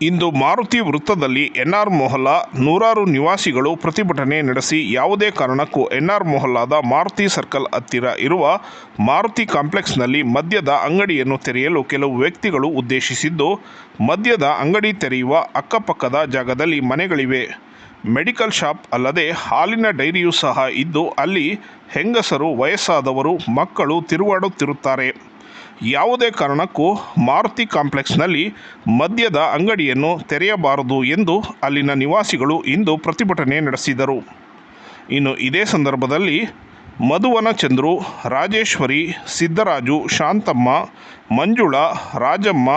ಇಂದು ಮಾರುತಿ ವೃತ್ತದಲ್ಲಿ ಎನ್ಆರ್ ಮೊಹಲ್ಲಾ ನೂರಾರು ನಿವಾಸಿಗಳು ಪ್ರತಿಭಟನೆ ನಡೆಸಿ ಯಾವುದೇ ಕಾರಣಕ್ಕೂ ಎನ್ಆರ್ ಮೊಹಲ್ಲಾದ ಮಾರುತಿ ಸರ್ಕಲ್ ಹತ್ತಿರ ಇರುವ ಮಾರುತಿ ಕಾಂಪ್ಲೆಕ್ಸ್ನಲ್ಲಿ ಮದ್ಯದ ಅಂಗಡಿಯನ್ನು ತೆರೆಯಲು ಕೆಲವು ವ್ಯಕ್ತಿಗಳು ಉದ್ದೇಶಿಸಿದ್ದು, ಮದ್ಯದ ಅಂಗಡಿ ತೆರೆಯುವ ಅಕ್ಕಪಕ್ಕದ ಜಾಗದಲ್ಲಿ ಮನೆಗಳಿವೆ. ಮೆಡಿಕಲ್ ಶಾಪ್ ಅಲ್ಲದೆ ಹಾಲಿನ ಡೈರಿಯೂ ಸಹ ಇದ್ದು, ಅಲ್ಲಿ ಹೆಂಗಸರು, ವಯಸ್ಸಾದವರು, ಮಕ್ಕಳು ತಿರುಗಾಡುತ್ತಿರುತ್ತಾರೆ. ಯಾವುದೇ ಕಾರಣಕ್ಕೂ ಮಾರುತಿ ಕಾಂಪ್ಲೆಕ್ಸ್ನಲ್ಲಿ ಮದ್ಯದ ಅಂಗಡಿಯನ್ನು ತೆರೆಯಬಾರದು ಎಂದು ಅಲ್ಲಿನ ನಿವಾಸಿಗಳು ಇಂದು ಪ್ರತಿಭಟನೆ ನಡೆಸಿದರು. ಇನ್ನು ಇದೇ ಸಂದರ್ಭದಲ್ಲಿ ಮಧುವನ ಚಂದ್ರು ರಾಜೇಶ್ವರಿ, ಸಿದ್ದರಾಜು, ಶಾಂತಮ್ಮ, ಮಂಜುಳಾ, ರಾಜಮ್ಮ,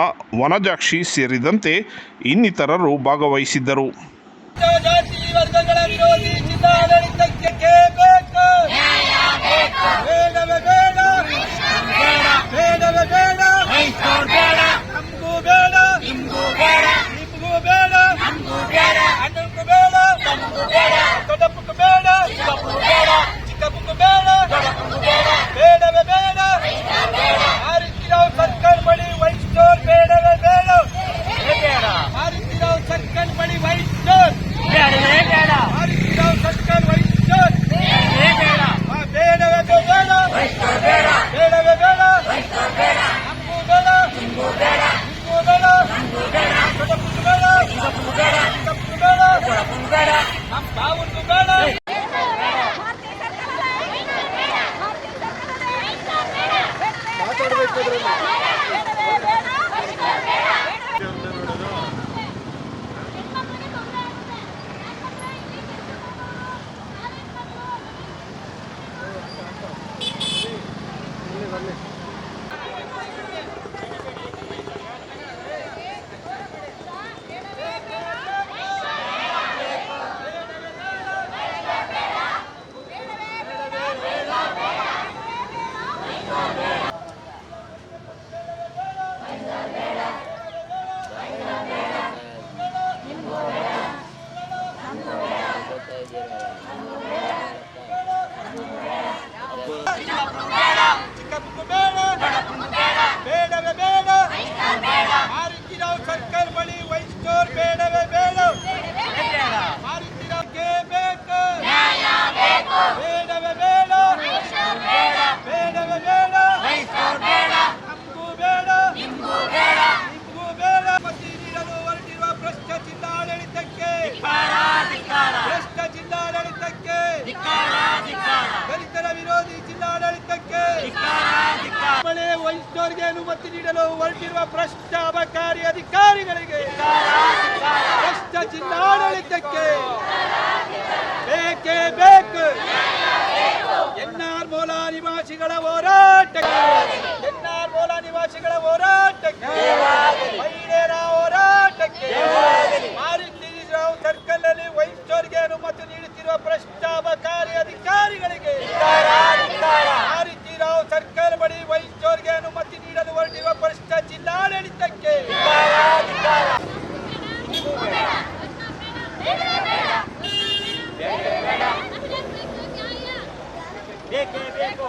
ವನಜಾಕ್ಷಿ ಸೇರಿದಂತೆ ಇನ್ನಿತರರು ಭಾಗವಹಿಸಿದ್ದರು. Amen. ಹೊರಟಿರುವ ಭ್ರಷ್ಟ ಅಬಕಾರಿ ಅಧಿಕಾರಿಗಳಿಗೆ ಭ್ರಷ್ಟ ಜಿಲ್ಲಾಡಳಿತಕ್ಕೆ ಬೇಕೇ ಬೇಕು. ಎನ್ಆರ್ ಮೂಲ ನಿವಾಸಿಗಳ ಹೋರಾಟಕ್ಕೆ, ಎನ್ಆರ್ ಮೂಲ ನಿವಾಸಿಗಳ ಹೋರಾಟಕ್ಕೆ ಮಹಿಳೆಯರ ಹೋರಾಟಕ್ಕೆ ಮಾರುತಿರಾವ್ ಸರ್ಕಲ್ ಅಲ್ಲಿ ವೈಟ್ ಸ್ಟೋರ್ಗೆ ಅನುಮತಿ ನೀಡುತ್ತಿರುವ ಭ್ರಷ್ಟ ಅಬಕಾರಿ ಅಧಿಕಾರಿಗಳಿಗೆ ಮಾರುತಿರಾವ್ ಸರ್ಕಲ್ ಬಳಿ ವೈಟ್ ಸ್ಟೋರ್ಗೆ ಅನುಮತಿ ನೀಡಲು ಹೊರಟಿರುವ ಭ್ರಷ್ಟ ಜಿಲ್ಲಾಡಳಿತಕ್ಕೆ ಬೇಕೇ ಬೇಕು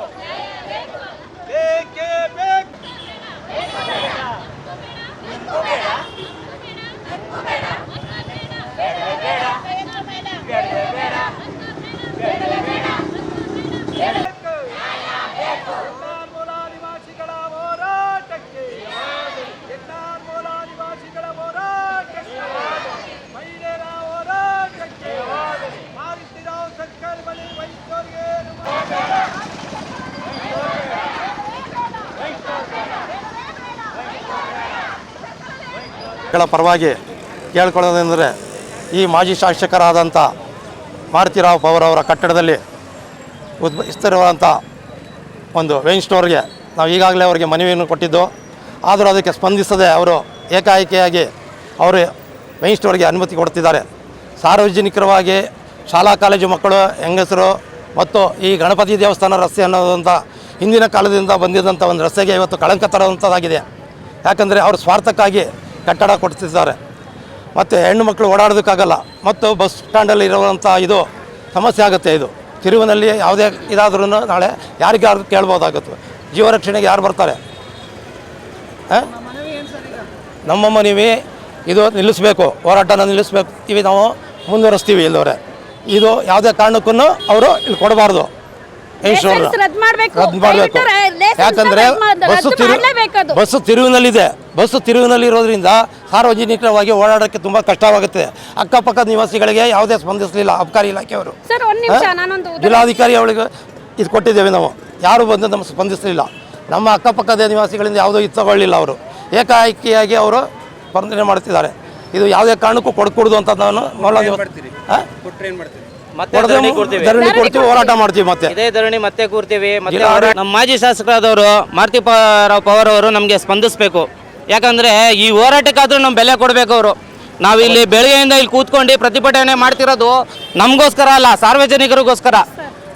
ಎನ್ಆರ್ ಮೂಲ ನಿವಾಸಿಗಳ ಹೋರಾಟಕ್ಕೆ ಎನ್ಆರ್ ಮೂಲ ನಿವಾಸಿಗಳ ಹೋರಾಟಕ್ಕೆ ಮಹಿಳೆಯರ ಹೋರಾಟಕ್ಕೆ ಮಾರುತಿರಾವ್ ಸರ್ಕಲ್ ಬಳಿ ವೈದ್ಯರಿಗೆ ಗಳ ಪರವಾಗಿ ಕೇಳ್ಕೊಳ್ಳೋದಂದರೆ ಈ ಮಾಜಿ ಶಾಸಕರಾದಂಥ ಮಾರುತಿರಾವ್ ಪವರ್ ಅವರ ಕಟ್ಟಡದಲ್ಲಿ ಉದ್ಭವಿಸ್ತಿರುವಂಥ ಒಂದು ವೈನ್ ಸ್ಟೋರ್ಗೆ ನಾವು ಈಗಾಗಲೇ ಅವರಿಗೆ ಮನವಿಯನ್ನು ಕೊಟ್ಟಿದ್ದು, ಆದರೂ ಅದಕ್ಕೆ ಸ್ಪಂದಿಸದೆ ಅವರು ಏಕಾಏಕಿಯಾಗಿ ಅವರು ವೈನ್ ಸ್ಟೋರ್ಗೆ ಅನುಮತಿ ಕೊಡ್ತಿದ್ದಾರೆ ಸಾರ್ವಜನಿಕರವಾಗಿ ಶಾಲಾ ಕಾಲೇಜು ಮಕ್ಕಳು, ಹೆಂಗಸರು ಮತ್ತು ಈ ಗಣಪತಿ ದೇವಸ್ಥಾನ ರಸ್ತೆ ಅನ್ನೋದಂಥ ಹಿಂದಿನ ಕಾಲದಿಂದ ಬಂದಿದ್ದಂಥ ಒಂದು ರಸ್ತೆಗೆ ಇವತ್ತು ಕಳಂಕ ತರುವಂಥದ್ದಾಗಿದೆ. ಯಾಕಂದರೆ ಅವರು ಸ್ವಾರ್ಥಕ್ಕಾಗಿ ಕಟ್ಟಡ ಕೊಡ್ತಿದ್ದಾರೆ. ಮತ್ತು ಹೆಣ್ಣು ಮಕ್ಕಳು ಓಡಾಡೋದಕ್ಕಾಗಲ್ಲ. ಮತ್ತು ಬಸ್ ಸ್ಟ್ಯಾಂಡಲ್ಲಿ ಇರುವಂಥ ಇದು ಸಮಸ್ಯೆ ಆಗುತ್ತೆ ಇದು. ತಿರುವಿನಲ್ಲಿ ಯಾವುದೇ ಇದಾದ್ರೂ ನಾಳೆ ಯಾರಿಗೆ ಯಾರು ಕೇಳ್ಬೋದಾಗುತ್ತೆ. ಜೀವ ರಕ್ಷಣೆಗೆ ಯಾರು ಬರ್ತಾರೆ? ನಮ್ಮ ಮನವಿ ಇದು ನಿಲ್ಲಿಸಬೇಕು. ಹೋರಾಟನ ನಿಲ್ಲಿಸ್ಬೇಕು. ಇವಿ ನಾವು ಮುಂದುವರಿಸ್ತೀವಿ ಇಲ್ಲವರೆ ಇದು ಯಾವುದೇ ಕಾರಣಕ್ಕೂ ಅವರು ಇಲ್ಲಿ ಕೊಡಬಾರ್ದು. ಲೈಸೆನ್ಸ್ ರದ್ದು ಮಾಡ್ಬೇಕು. ರದ್ದು ಮಾಡಬೇಕು. ಯಾಕಂದ್ರೆ ಬಸ್ಸು ತಿರು ಅದು. ಬಸ್ಸು ತಿರುವಿನಲ್ಲಿದೆ. ಬಸ್ಸು ತಿರುವಿನಲ್ಲಿ ಇರೋದ್ರಿಂದ ಸಾರ್ವಜನಿಕವಾಗಿ ಓಡಾಡಕ್ಕೆ ತುಂಬ ಕಷ್ಟವಾಗುತ್ತೆ. ಅಕ್ಕಪಕ್ಕದ ನಿವಾಸಿಗಳಿಗೆ ಯಾವುದೇ ಸ್ಪಂದಿಸಲಿಲ್ಲ. ಅಬಕಾರಿ ಇಲಾಖೆಯವರು. ಸರ್ ಒಂದ್ ನಿಮಿಷ ಹಾ? ನಾನೊಂದು ಜಿಲ್ಲಾಧಿಕಾರಿ ಅವಳಿಗೆ ಇದು ಕೊಟ್ಟಿದ್ದೇವೆ ನಾವು. ಯಾರು ಬಂದು ನಮ್ಗೆ ಸ್ಪಂದಿಸಲಿಲ್ಲ. ನಮ್ಮ ಅಕ್ಕಪಕ್ಕದ ನಿವಾಸಿಗಳಿಂದ ಯಾವುದೋ ಇದು ತಗೊಳ್ಳಿಲ್ಲ ಅವರು. ಏಕಾಏಕಿಯಾಗಿ ಅವರು ಸ್ಪಂದನೆ ಮಾಡ್ತಿದ್ದಾರೆ ಇದು ಯಾವುದೇ ಕಾರಣಕ್ಕೂ ಕೊಡಕೂಡದು ಅಂತ ನಾನು ಹಾ? ಮತ್ತೆ ಧರಣಿ ಕೊಡ್ತೀವಿ ಧರಣಿ ಕೊಡ್ತೀವಿ ಹೋರಾಟ ಮಾಡ್ತೀವಿ ಮತ್ತೆ. ಇದೇ ಧರಣಿ ಮತ್ತೆ ಕೂರ್ತೀವಿ. ಮತ್ತೆ ನಮ್ಮ ಮಾಜಿ ಶಾಸಕರಾದವರು ಮಾರುತಿ ರಾವ್ ಪವರ್ ಅವರು ನಮಗೆ ಸ್ಪಂದಿಸಬೇಕು. ಯಾಕಂದ್ರೆ ಈ ಹೋರಾಟಕ್ಕಾದ್ರೂ ನಮ್ಮ ಬೆಲೆ ಕೊಡಬೇಕು ಅವರು. ನಾವಿಲ್ಲಿ ಬೆಳಗ್ಗೆಯಿಂದ ಇಲ್ಲಿ ಕೂತ್ಕೊಂಡು ಪ್ರತಿಭಟನೆ ಮಾಡ್ತಿರೋದು ನಮಗೋಸ್ಕರ ಅಲ್ಲ ಸಾರ್ವಜನಿಕರಿಗೋಸ್ಕರ.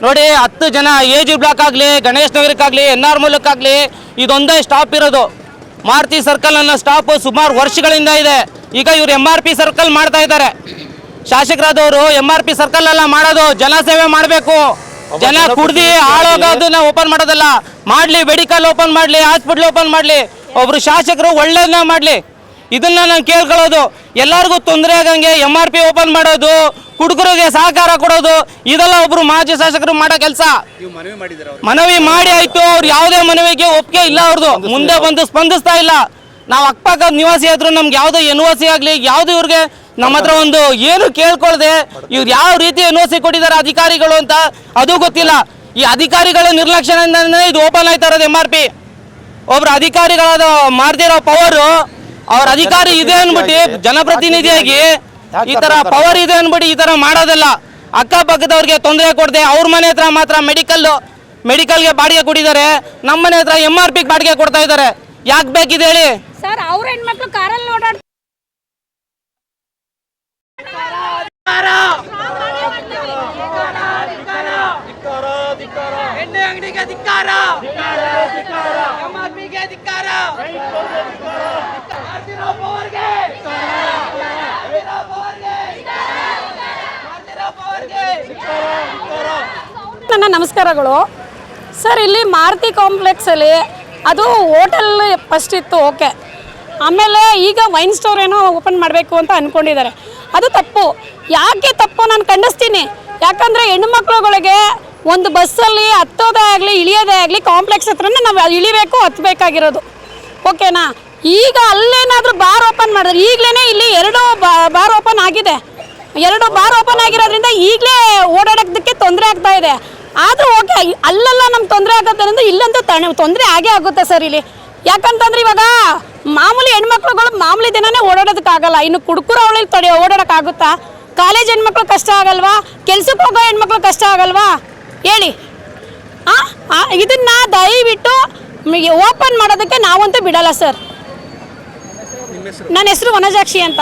ನೋಡಿ ಹತ್ತು ಜನ ಎ ಜಿ ಬ್ಲಾಕ್ ಆಗಲಿ ಗಣೇಶ್ ನಗರಕ್ಕಾಗಲಿ ಎನ್ ಆರ್ ಮೂಲಕ್ಕಾಗಲಿ ಇದೊಂದೇ ಸ್ಟಾಪ್ ಇರೋದು. ಮಾರುತಿ ಸರ್ಕಲ್ ಅನ್ನೋ ಸ್ಟಾಪ್ ಸುಮಾರು ವರ್ಷಗಳಿಂದ ಇದೆ. ಈಗ ಇವ್ರು ಎಂ ಆರ್ ಪಿ ಸರ್ಕಲ್ ಮಾಡ್ತಾ ಇದ್ದಾರೆ. ಶಾಸಕರಾದವರು ಎಂ ಆರ್ ಪಿ ಸರ್ಕಲ್ ಎಲ್ಲ ಮಾಡೋದು ಜನಸೇವೆ ಮಾಡಬೇಕು. ಜನ ಕುಡ್ದಿ ಹಾಳೋಗೋದನ್ನ ಓಪನ್ ಮಾಡೋದಲ್ಲ. ಮಾಡ್ಲಿ ಮೆಡಿಕಲ್ ಓಪನ್ ಮಾಡ್ಲಿ ಹಾಸ್ಪಿಟ್ಲ್ ಓಪನ್ ಮಾಡ್ಲಿ. ಒಬ್ರು ಶಾಸಕರು ಒಳ್ಳೇದನ್ನ ಮಾಡ್ಲಿ. ಇದನ್ನ ನಾನು ಕೇಳ್ಕೊಳ್ಳೋದು. ಎಲ್ಲರಿಗೂ ತೊಂದರೆ ಆಗಂಗೆ ಎಂ ಆರ್ ಪಿ ಓಪನ್ ಮಾಡೋದು ಕುಡುಕರಿಗೆ ಸಹಕಾರ ಕೊಡೋದು ಇದೆಲ್ಲ ಒಬ್ರು ಮಾಜಿ ಶಾಸಕರು ಮಾಡೋ ಕೆಲಸ. ಮನವಿ ಮಾಡಿ ಆಯ್ತು ಅವ್ರು ಯಾವುದೇ ಮನವಿಗೆ ಒಪ್ಪಿಗೆ ಇಲ್ಲ ಅವ್ರದ್ದು ಮುಂದೆ ಬಂದು ಸ್ಪಂದಿಸ್ತಾ ಇಲ್ಲ. ನಾವು ಅಕ್ಕಪಕ್ಕದ ನಿವಾಸಿ ಆದ್ರೂ ನಮ್ಗೆ ಯಾವುದೇ ಎನ್ ಓ ಸಿ ಆಗಲಿ ಯಾವುದು ಇವ್ರಿಗೆ ನಮ್ಮ ಹತ್ರ ಒಂದು ಏನು ಕೇಳ್ಕೊಳ್ದೆ, ಇವ್ರು ಯಾವ ರೀತಿ ಎನ್ ಒ ಸಿ ಕೊಟ್ಟಿದ್ದಾರೆ ಅಧಿಕಾರಿಗಳು ಅಂತ, ಅದು ಗೊತ್ತಿಲ್ಲ. ಈ ಅಧಿಕಾರಿಗಳ ನಿರ್ಲಕ್ಷ್ಯದಿಂದನೇ ಇದು ಓಪನ್ ಆಯ್ತಾ ಇರೋದು ಎಂ ಆರ್ ಪಿ ಒಬ್ರು ಅಧಿಕಾರಿಗಳಾದ ಮಾಡ್ದಿರೋ ಪವರು, ಅವ್ರ ಅಧಿಕಾರಿ ಇದೆ ಅನ್ಬಿಟ್ಟು ಜನಪ್ರತಿನಿಧಿಯಾಗಿ ಈ ತರ ಪವರ್ ಇದೆ ಅನ್ಬಿಟ್ಟು ಈ ತರ ಮಾಡೋದಲ್ಲ. ಅಕ್ಕಪಕ್ಕದವ್ರಿಗೆ ತೊಂದರೆ ಕೊಡದೆ, ಅವ್ರ ಮನೆ ಹತ್ರ ಮಾತ್ರ ಮೆಡಿಕಲ್ ಮೆಡಿಕಲ್ಗೆ ಬಾಡಿಗೆ ಕೊಟ್ಟಿದ್ದಾರೆ. ನಮ್ಮ ಮನೆ ಹತ್ರ ಎಂ ಆರ್ ಪಿ ಬಾಡಿಗೆ ಕೊಡ್ತಾ ಇದ್ದಾರೆ. ಯಾಕೆ ಬೇಕಿದೆ ಹೇಳಿ ಸರ್ ಅವ್ರ ಹೆಣ್ಮಕ್ಳು ಕಾರಲ್ಲಿ ಓಡಾಡ್ ಎಣ್ಣೆ ಅಂಗಡಿಗೆ ನನ್ನ ನಮಸ್ಕಾರಗಳು. ಸರ್ ಇಲ್ಲಿ ಮಾರುತಿ ಕಾಂಪ್ಲೆಕ್ಸಲ್ಲಿ ಅದು ಹೋಟೆಲ್ ಫಸ್ಟ್ ಇತ್ತು ಓಕೆ. ಆಮೇಲೆ ಈಗ ವೈನ್ ಸ್ಟೋರ್ ಏನೋ ಓಪನ್ ಮಾಡಬೇಕು ಅಂತ ಅಂದ್ಕೊಂಡಿದ್ದಾರೆ ಅದು ತಪ್ಪು. ಯಾಕೆ ತಪ್ಪು ನಾನು ಖಂಡಿಸ್ತೀನಿ. ಯಾಕಂದರೆ ಹೆಣ್ಣುಮಕ್ಳುಗಳಿಗೆ ಒಂದು ಬಸ್ಸಲ್ಲಿ ಹತ್ತೋದೇ ಆಗಲಿ, ಇಳಿಯೋದೇ ಆಗಲಿ ಕಾಂಪ್ಲೆಕ್ಸ್ ಹತ್ರನೇ ನಾವು ಇಳಿಬೇಕು ಹತ್ತಬೇಕಾಗಿರೋದು ಓಕೆನಾ? ಈಗ ಅಲ್ಲೇನಾದರೂ ಬಾರ್ ಓಪನ್ ಮಾಡಿದ್ರೆ ಈಗಲೇ ಇಲ್ಲಿ ಎರಡು ಬಾರ್ ಓಪನ್ ಆಗಿದೆ. ಎರಡು ಬಾರ್ ಓಪನ್ ಆಗಿರೋದ್ರಿಂದ ಈಗಲೇ ಓಡಾಡೋದಕ್ಕೆ ತೊಂದರೆ ಆಗ್ತಾ ಇದೆ. ಆದರೂ ಓಕೆ ಅಲ್ಲೆಲ್ಲ ನಮ್ಗೆ ತೊಂದರೆ ಆಗುತ್ತೆ ಅಂದರೆ ಇಲ್ಲಂತೂ ತೊಂದರೆ ಆಗೇ ಆಗುತ್ತೆ ಸರ್ ಇಲ್ಲಿ. ಯಾಕಂತಂದ್ರೆ ಇವಾಗ ಮಾಮೂಲಿ ಹೆಣ್ಮಕ್ಳುಗಳು ಮಾಮೂಲಿ ದಿನನೇ ಓಡಾಡೋದಕ್ಕಾಗಲ್ಲ. ಇನ್ನು ಕುಡ್ಕುರ ಅವಳಿ ತಡೆ ಓಡಾಡೋಕ್ಕಾಗುತ್ತಾ? ಕಾಲೇಜ್ ಹೆಣ್ಮಕ್ಳು ಕಷ್ಟ ಆಗಲ್ವಾ? ಕೆಲ್ಸಕ್ಕೆ ಹೋಗೋ ಹೆಣ್ಮಕ್ಳು ಕಷ್ಟ ಆಗಲ್ವಾ? ಹೇಳಿ. ಆ? ಆ, ಇದನ್ನ ದಯವಿಟ್ಟು ಓಪನ್ ಮಾಡೋದಕ್ಕೆ ನಾವಂತೂ ಬಿಡಲ್ಲ ಸರ್. ನನ್ನ ಹೆಸರು ವನಜಾಕ್ಷಿ ಅಂತ.